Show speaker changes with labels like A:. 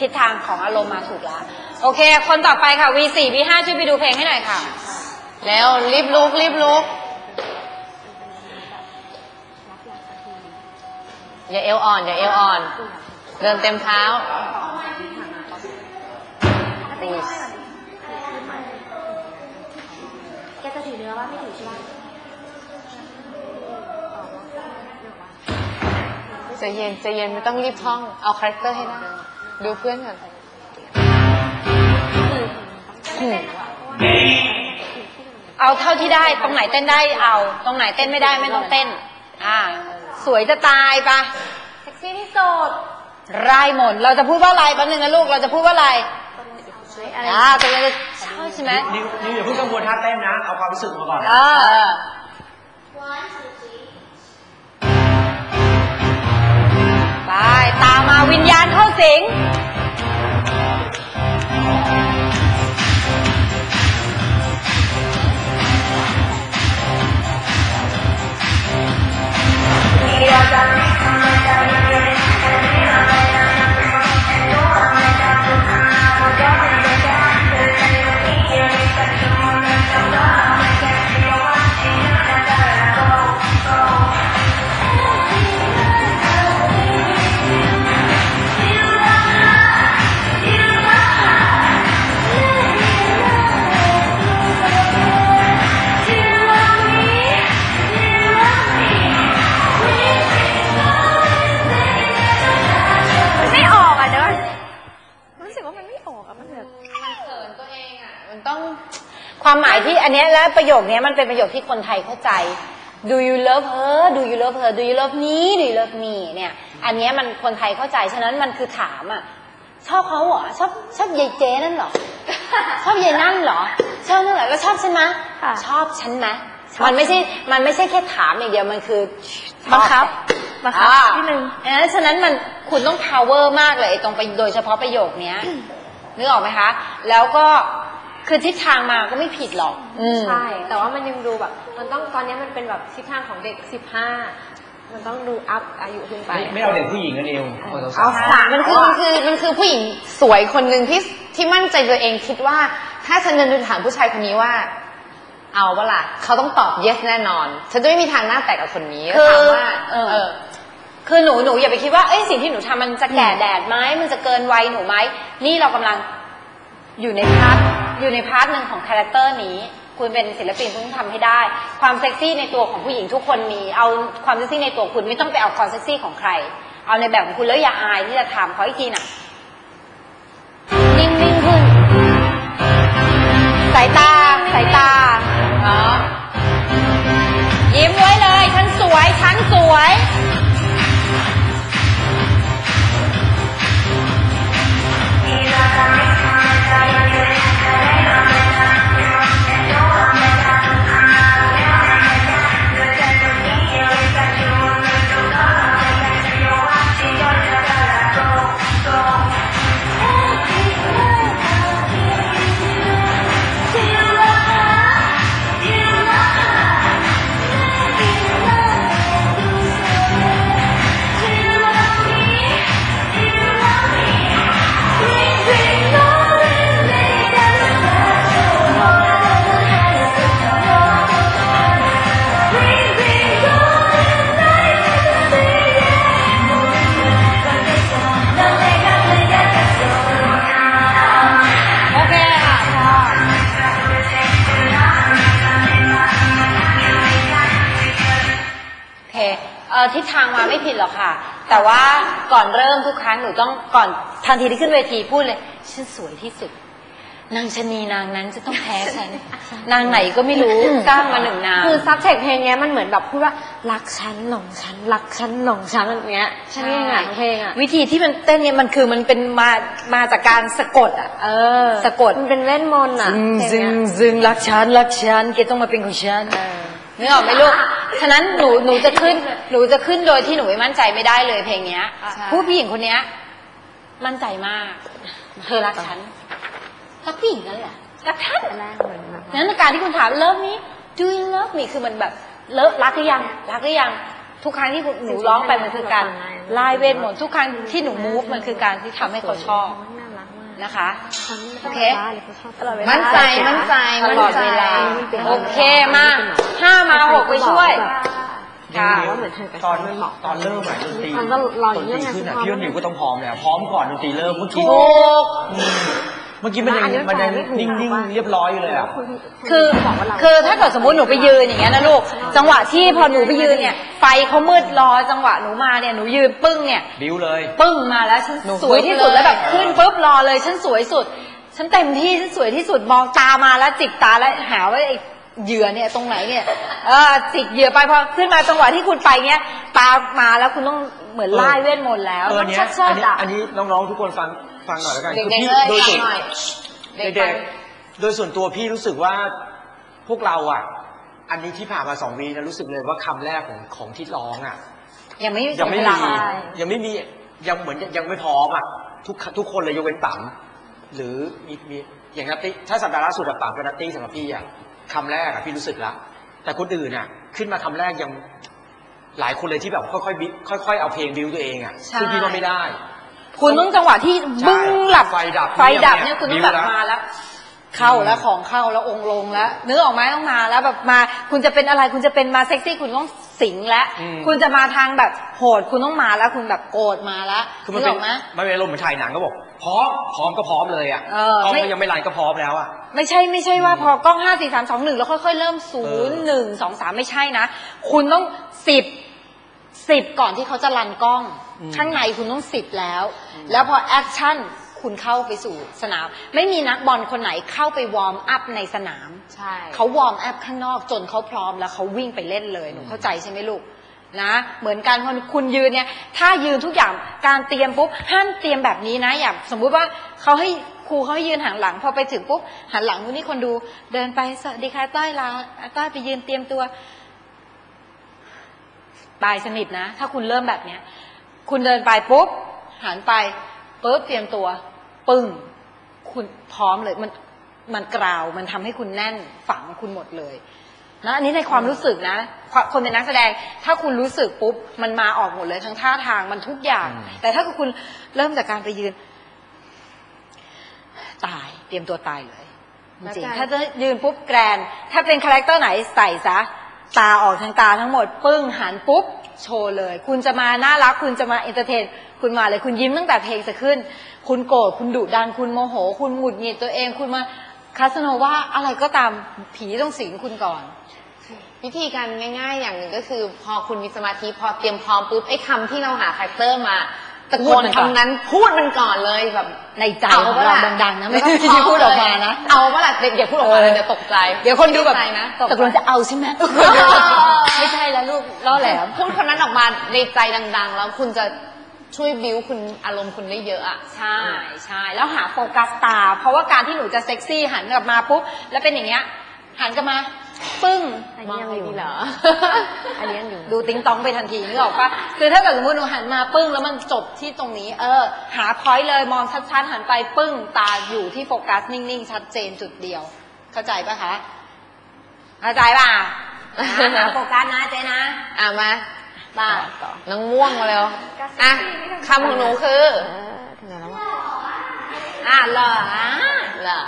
A: ทิศทางของอารมณ์มาถูกแล้วโอเค คนต่อไปค่ะ V4 V5 ช่วยไปดูเพลงให้หน่อยค่ะ
B: แล้วรีบลุกรีบลุกอย่าเอวอ่อนอย่าเอวอ่อน เดินเต็มเท้า
C: แกจะถือเนื้อว่าไม่ถือใช่ไหม
B: ใจเย็นใจเย็นไม่ต้องรีบท่อง เอาคาแรคเตอร์ให้ได้ ดูเพื่อนก่อนหืม
A: เอาเท่าที่ได้ ตรงไหนเต้นได้เอา ตรงไหนเต้นไม่ได้ไม่ต้องเต้น อ่า สวยจะตายปะ
C: เซ็กซี่ที่สุด
A: รายหมดเราจะพูดว่าอะไรแป๊บนึงนะลูก เราจะพูดว่าอะไร
C: อะไร
A: อ่าตรงนี้จะใช่ใช่ไหม
D: นิวนิวอย่าเพิ่งกังวลท่าเต้นนะ เอาความรู้สึกมาก่อน
A: เออ ไป ตามมาวิญญาณเข้าสิง
C: อัน
B: เนี้
A: ยและประโยคเนี้ยมันเป็นประโยคที่คนไทยเข้าใจ Do you love her Do you love her Do you love me Do you love me เนี่ย อันเนี้ยมันคนไทยเข้าใจ ฉะนั้นมันคือถามอะ ชอบเขาเหรอ ชอบชอบยายเจ๊นั่นเหรอ ชอบยายนั่นเหรอ ชอบนั่นเหรอ แล้วชอบฉันไหม
C: ค่ะ
A: ชอบฉันไหมมันไม่ใช่ มันไม่ใช่แค่ถามอย่างเดียว มันคือชอ
C: บังคับ
A: แต่
C: บังคับ
A: อ่า
C: นิดนึง
A: ดังนั้นฉะนั้นมันคุณต้อง power มากเลยไอ้ตรงไปโดยเฉพาะประโยคเนี้ยนึกออกไหมคะ แล้วก็ คือทิศทางมาก็ไม่ผิดหรอก อืม
E: ใช่ แต่ว่ามันยังดูแบบ มันต้องตอนนี้มันเป็นแบบทิศทางของเด็ก15มันต้องดูอัพอายุขึ้นไป
D: ไม่ไม่เอาเด็กผู้หญิงกันนิวเอาสา
B: เอา
D: ว
B: สามมันคือมันคือมันคือผู้หญิงสวยคนหนึ่งที่ที่มั่นใจตัวเองคิดว่า ถ้าฉันเดินไปถามผู้ชายคนนี้ว่า เอาเปะล่ะเขาต้องตอบ yes แน่นอน ฉันจะไม่มีทางหน้าแตกกับคนนี้
A: คือ
B: ถามว่า
A: เออ
B: เออ
A: คือหนูหนูอย่าไปคิดว่าเอ้ยสิ่งที่หนูทำมันจะแก่แดดไหมมันจะเกินวัยหนูไหมนี่เรากำลังอยู่ในพาร์ท อยู่ในพาร์ทหนึ่งของคาแรคเตอร์นี้ คุณเป็นศิลปินคุณต้องทำให้ได้ ความเซ็กซี่ในตัวของผู้หญิงทุกคนมี เอาความเซ็กซี่ในตัวคุณไม่ต้องไปเอาความเซ็กซี่ของใคร เอาในแบบของคุณแล้วอย่าอายที่จะทำขออีกทีน่ะ เคเอ่อทิศทางมาไม่ผิดหรอกค่ะ แต่ว่าก่อนเริ่มทุกครั้งหนูต้องก่อนทันทีที่ขึ้นเวทีพูดเลยฉันสวยที่สุด นางชะนีนางนั้นจะต้องแพ้ฉัน นางไหนก็ไม่รู้สร้างมาหนึ่งนาง
E: คือซับเทคเพลงเนี้ยมันเหมือนแบบพูดว่ารักฉันหลงฉันรักฉันหลงฉันอย่างเงี้ยแค่นี้เองอะทั้งเพลงอะ
A: วิธีที่มันเต้นเนี่ยมันคือมันเป็นมามาจากการสะกดอะ
E: เออ
A: สะกด
E: มันเป็นเล่นมนต์อะ
A: ซึง
E: เพล
A: ซึ
E: ง
A: ง
E: เนี้ย
A: ซึงรักฉันรักฉันแกต้องมาเป็นของฉัน นึกออกไหมลูก ฉะนั้นหนูหนูจะขึ้น หนูจะขึ้นโดยที่หนูไม่มั่นใจไม่ได้เลยเพลงเนี้ย
B: ใช่
A: ผู้ผู้หญิงคนเนี้ย มั่นใจมาก เธอรักฉันรักผู้หญิงนั่นแหละรักท่าน
E: แรกเหมือนแบบ
A: นั้นการที่คุณถามเลิฟนี้ do you love me คือมันแบบเลิฟรักหรือยัง รักหรือยัง ทุกครั้งที่หนูร้องไปมันคือการไล่เวทมนต์ทุกครั้งที่หนูมูฟมันคือการที่ทำให้เขาชอบ
E: น่ารักมาก
A: นะคะ โอเค
E: เลยเขาชอบตลอดเวลา
B: มั่นใจ มั่นใจ
A: ต
B: มั่น
A: ลอด
B: ใจ
A: เวลาโอเค มาห้ามาหกไปช่วยค่ะ
E: ว่าเหมือนเธอกับ
D: ตอน
E: ฉันมันเหมาะ
D: ตอนเริ่มอะดนตรี
E: มันก็รออ
D: ด
E: ยู่
D: นต
E: เรื่
D: รี
E: อง
D: ขึ้นอะ
E: ความ
D: พี่ว่านิวก็ต้องพร้อมแล้ว พร้อมก่อนดนตรีเริ่มเมื่อกี้
A: ถูก
D: อืม เมื่อกี้มันยัง
E: อันนี้
D: มันยัง
E: แฟนไม่ถูก
D: นิ่ง
E: ว่า
D: ๆเรียบร้อยอยู่เลยอะ
E: คุณ
A: คือ
E: บอกว่าเรา
A: คือถ้าเกิดสมมติหนูไปยืนอย่างเงี้ยนะลูก จังหวะที่พอหนูไปยืนเนี่ย ไฟเขามืดรอจังหวะหนูมาเนี่ยหนูยืนปึ้งเนี่ย
D: บิ้วเลย
A: ปึ้งมาแล้วฉัน
B: หนู
A: สวยที่สุด
B: เลย
A: แล้วแบบขึ้นปุ๊บรอเลยฉันสวยสุด ฉันเต็มที่ฉันสวยที่สุดมองตามาแล้วจิกตาแล้วหาว่าไอ้เหยื่อเนี่ยตรงไหนเนี่ยเออจิกเหยื่อไปพอขึ้นมาจังหวะที่คุณไปเงี้ยตามาแล้วคุณต้องเหมือนไล่เวทมนต์แล้ว
D: เออ
A: ต้อง
D: เนี้ย
A: ชัดชั
D: อั
A: ด
D: นนี้
A: อะ
D: อันนี้น้องๆทุกคนฟัง ฟังหน่อยแล้วกัน
B: เด็ก
D: คือ
B: ๆ
D: พี่
B: เลย
D: โดย
B: ฟั
D: ส่
B: ง
D: วน
B: หน่อย
D: เด็กๆโดยส่วนตัวพี่รู้สึกว่าพวกเราอะ อันนี้ที่ผ่านมาสองวีนะรู้สึกเลยว่าคำแรกของของที่ร้องอะ
A: ยังไม่
D: ยังไม่
A: เว
D: มี
A: ลา
D: ยังไม่มียังเหมือนยังไม่พร้อมอะทุกทุกคนเลยยกเว้นปั๊มหรือมีมีอย่างนัตตี้ถ้าสัปดาห์ล่าสุดอะปั๊มกับนัตตี้สำหรับพี่อะคำแรกอะพี่รู้สึกละแต่คนอื่นอะ ขึ้นมาคำแรกยังหลายคนเลยที่แบบค่อยๆบิค่อย ๆ เอาเพลงบิวตัวเองอะ
A: ใช่
D: ซึ่งพี่ก็ไม่ได้
A: คุณต้องจังหวะที่
D: ใช่
A: บึ้งหลับ
D: ไฟดับ
A: ไฟดับ
D: เนี่
A: เนี่ย
D: ย
A: คุณต้อง
D: บิ้ว
A: แบบ
D: แล้ว
A: มาแล้วเข้าแล้วของเข้าแล้วองค์ลงแล้วนึกออกไหมต้องมาแล้วแบบมาคุณจะเป็นอะไรคุณจะเป็นมาเซ็กซี่คุณต้องสิงแล้ว
D: อืม
A: คุณจะมาทางแบบโหดคุณต้องมาแล้วคุณแบบโกรธมาแล้ว
D: คือมัน
A: นึก
D: เป็
A: อนอกไหม
D: มันเป็นอารมณ์เหมือนถ่ายหนังก็บอกพร้อมพร้อมก็พร้อมเลยอะ
A: เออ
D: พร้อม
A: ไม่
D: ก็ยังไม่รันก็พร้อมแล้วอะ
A: ไม่ใช่ไม่ใช่ว่าพอกล้องห้าสี่สามสองหนึ่งแล้วค่อยๆเริ่มศูนย์หนึ่งสองสามไม่ใช่นะ คุณต้องสิบ สิบก่อนที่เขาจะรันกล้อง
D: อืม
A: ข้างในคุณต้องสิบแล้ว แล้วพอแอคชั่นคุณเข้าไปสู่สนาม ไม่มีนักบอลคนไหนเข้าไปวอร์มอัพในสนาม
B: ใช่
A: เขาวอร์มอัพข้างนอกจนเขาพร้อมแล้วเขาวิ่งไปเล่นเลยหนูเข้าใจใช่ไหมลูกนะเหมือนกันพอคุณยืนเนี่ยถ้ายืนทุกอย่างการเตรียมปุ๊บห้ามเตรียมแบบนี้นะอย่างสมมุติว่าเขาให้ครูเขาให้ยืนหันหลัง พอไปถึงปุ๊บหันหลังคุณนี่คนดูเดินไปสวัสดีค่ะต้อยลาต้อยไปยืนเตรียมตัว ตายสนิทนะ ถ้าคุณเริ่มแบบเนี้ย คุณเดินไปปุ๊บหันไปปุ๊บเตรียมตัว ปึ้งคุณพร้อมเลยมันมันกราวมันทำให้คุณแน่นฝังคุณหมดเลยนะอันนี้ในความรู้สึกนะความคนเป็นนักแสดง ถ้าคุณรู้สึกปุ๊บ มันมาออกหมดเลยทั้งท่าทางมันทุกอย่าง
D: อืม
A: แต่ถ้าคุณเริ่มจากการไปยืน ตาย เตรียมตัวตายเลยจริง
B: แล้วการ
A: ๆถ้าจะยืนปุ๊บแกรน ถ้าเป็นคาแรคเตอร์ไหนใส่ซะ ตาออกทางตาทั้งหมด ปึ้งหันปุ๊บ โชว์เลย คุณจะมาน่ารัก คุณจะมาเอนเตอร์เทน คุณมาเลยคุณยิ้มตั้งแต่เพลงจะขึ้น คุณโกรธคุณดุดันคุณโมโห คุณหงุดหงิดตัวเอง คุณมาคาสโนว่าอะไรก็ตามผีต้องสิงคุณก่อน
B: วิธีการง่าย ๆ อย่างหนึ่งก็คือ พอคุณมีสมาธิพอเตรียมพร้อมปุ๊บไอ้คำที่เราหาคาแรคเตอร์มา ตะโก
A: พูด
B: น
A: มันก่อน
B: คำนั้นพูดมันก่อนเลยแบบ
A: ในใจ
B: เอา
A: ของ
B: ปะ
A: เรา
B: ล่ะ
A: ดังๆนะไม่ต้องที่พูดออกมานะ
B: เอาปะล่ะเดี๋ยวอย่าพูดออกมาเลยเดี๋ยวตกใจ
A: เดี๋ยวคนดูแบบ
B: ไม่ใจนะ
A: ตกลงจะเอาใช่ไหมไม่ใช่แล้วลูกล่อแหลม
B: พูดคนนั้นออกมาในใจดัง ๆ แล้วคุณจะช่วยบิวคุณอารมณ์คุณได้เยอะอะ
A: ใช่ใช่แล้วหาโฟกัสตา เพราะว่าการที่หนูจะเซ็กซี่หันกลับมาปุ๊บแล้วเป็นอย่างเงี้ยหันกลับมา ปึ้ง
E: อันนี้ยังอยู่
B: เหรอ
E: อันนี้ยังอยู่
A: ดูติ้งต้องไปทันทีนึกออกปะคือถ้าเกิดสมมติหนูหันมาปึ้งแล้วมันจบที่ตรงนี้ เออ หาพอยต์เลยมองชัดๆหันไปปึ้งตาอยู่ที่โฟกัสนิ่งๆชัดเจนจุดเดียว เข้าใจปะคะเข้าใจป่ะหาโฟกัสนะเจนะ
B: อะมา
A: ป่ะ
B: น้องม่วงมาเร็วอะคำของหนูคือ
E: เออถึงไหนแล้ววะ
A: อะเหรอ
B: เหรอ